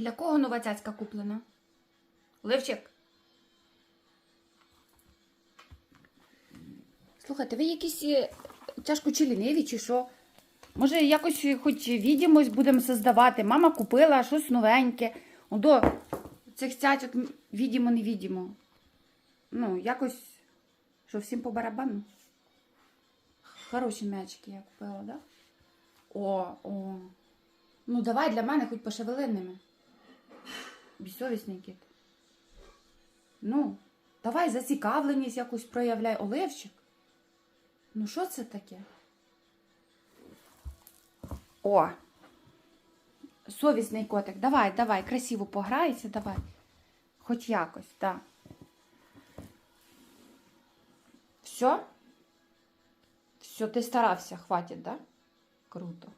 Для кого нова цяцька куплена? Левчик. Слухайте, ви якісь е, тяжко чи ліниві, чи що? Може, якось хоч відімось будемо создавати. Мама купила щось новеньке. Ну, До цих цяцьок відімо, не відімо. Ну, якось, що всім по барабану. Хороші м'ячики я купила, да? О, о. Ну, давай для мене хоч пошевели ними. Безсовісний кіт. Ну, давай зацікавленість якусь проявляй. Оливчик. Ну, що це таке? О. Совісний котик. Давай, давай, красиво пограйся, давай. Хоч якось, так. Все? Все, ти старався, хватить, да? Круто.